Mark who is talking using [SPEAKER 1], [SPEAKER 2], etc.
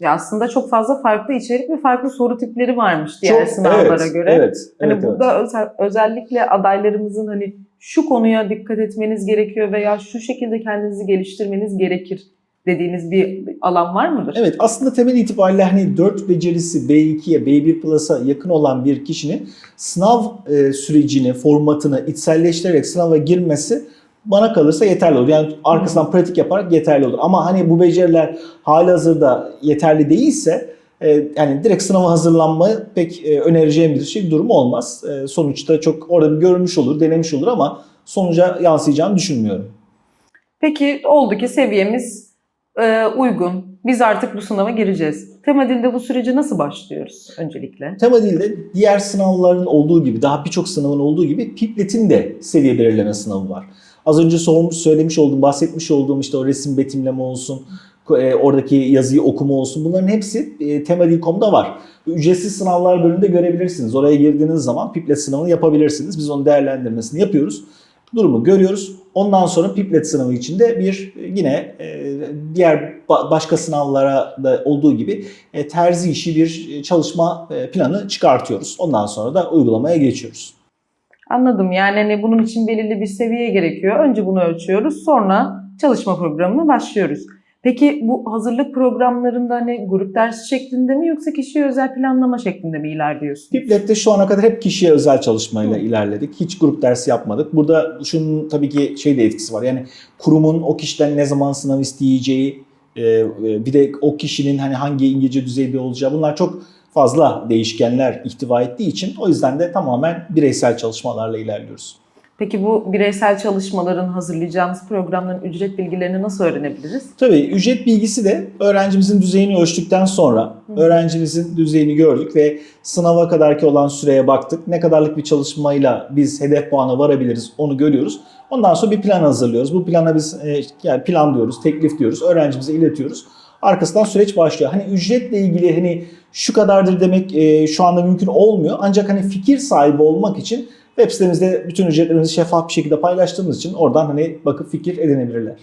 [SPEAKER 1] Ya aslında çok fazla farklı içerik ve farklı soru tipleri varmış diğer
[SPEAKER 2] Çok-
[SPEAKER 1] sınavlara
[SPEAKER 2] evet,
[SPEAKER 1] göre.
[SPEAKER 2] Evet,
[SPEAKER 1] Hani
[SPEAKER 2] evet, evet.
[SPEAKER 1] burada özel- özellikle adaylarımızın hani şu konuya dikkat etmeniz gerekiyor veya şu şekilde kendinizi geliştirmeniz gerekir dediğiniz bir alan var mıdır?
[SPEAKER 2] Evet aslında temel itibariyle hani 4 becerisi B2'ye B1 Plus'a yakın olan bir kişinin sınav e, sürecini, formatını içselleştirerek sınava girmesi bana kalırsa yeterli olur. Yani arkasından pratik yaparak yeterli olur. Ama hani bu beceriler halihazırda yeterli değilse e, yani direkt sınava hazırlanmayı pek e, önereceğim bir şey durum olmaz. E, sonuçta çok orada bir görmüş olur, denemiş olur ama sonuca yansıyacağını düşünmüyorum.
[SPEAKER 1] Peki oldu ki seviyemiz e, uygun. Biz artık bu sınava gireceğiz. Tema dilde bu sürece nasıl başlıyoruz öncelikle?
[SPEAKER 2] Tema dilde diğer sınavların olduğu gibi, daha birçok sınavın olduğu gibi Piplet'in de seviye belirleme sınavı var. Az önce sormuş, söylemiş olduğum, bahsetmiş olduğum işte o resim betimleme olsun, e, oradaki yazıyı okuma olsun bunların hepsi e, var. Ücretsiz sınavlar bölümünde görebilirsiniz. Oraya girdiğiniz zaman Piplet sınavını yapabilirsiniz. Biz onun değerlendirmesini yapıyoruz. Durumu görüyoruz. Ondan sonra Piplet sınavı içinde bir e, yine e, diğer ba- başka sınavlara da olduğu gibi terzi işi bir çalışma planı çıkartıyoruz. Ondan sonra da uygulamaya geçiyoruz.
[SPEAKER 1] Anladım. Yani hani bunun için belirli bir seviye gerekiyor. Önce bunu ölçüyoruz. Sonra çalışma programına başlıyoruz. Peki bu hazırlık programlarında hani grup dersi şeklinde mi yoksa kişiye özel planlama şeklinde mi ilerliyorsun?
[SPEAKER 2] Piplet'te şu ana kadar hep kişiye özel çalışmayla
[SPEAKER 1] Hı.
[SPEAKER 2] ilerledik. Hiç grup dersi yapmadık. Burada şunun tabii ki şey de etkisi var. Yani kurumun o kişiden ne zaman sınav isteyeceği, e, e, bir de o kişinin hani hangi İngilizce düzeyde olacağı bunlar çok fazla değişkenler ihtiva ettiği için o yüzden de tamamen bireysel çalışmalarla ilerliyoruz.
[SPEAKER 1] Peki bu bireysel çalışmaların hazırlayacağımız programların ücret bilgilerini nasıl öğrenebiliriz?
[SPEAKER 2] Tabii ücret bilgisi de öğrencimizin düzeyini ölçtükten sonra
[SPEAKER 1] Hı.
[SPEAKER 2] öğrencimizin düzeyini gördük ve sınava kadarki olan süreye baktık. Ne kadarlık bir çalışmayla biz hedef puana varabiliriz onu görüyoruz. Ondan sonra bir plan hazırlıyoruz. Bu plana biz e, yani plan diyoruz, teklif diyoruz. Öğrencimize iletiyoruz. Arkasından süreç başlıyor. Hani ücretle ilgili hani şu kadardır demek e, şu anda mümkün olmuyor. Ancak hani fikir sahibi olmak için web sitemizde bütün ücretlerimizi şeffaf bir şekilde paylaştığımız için oradan hani bakıp fikir edinebilirler.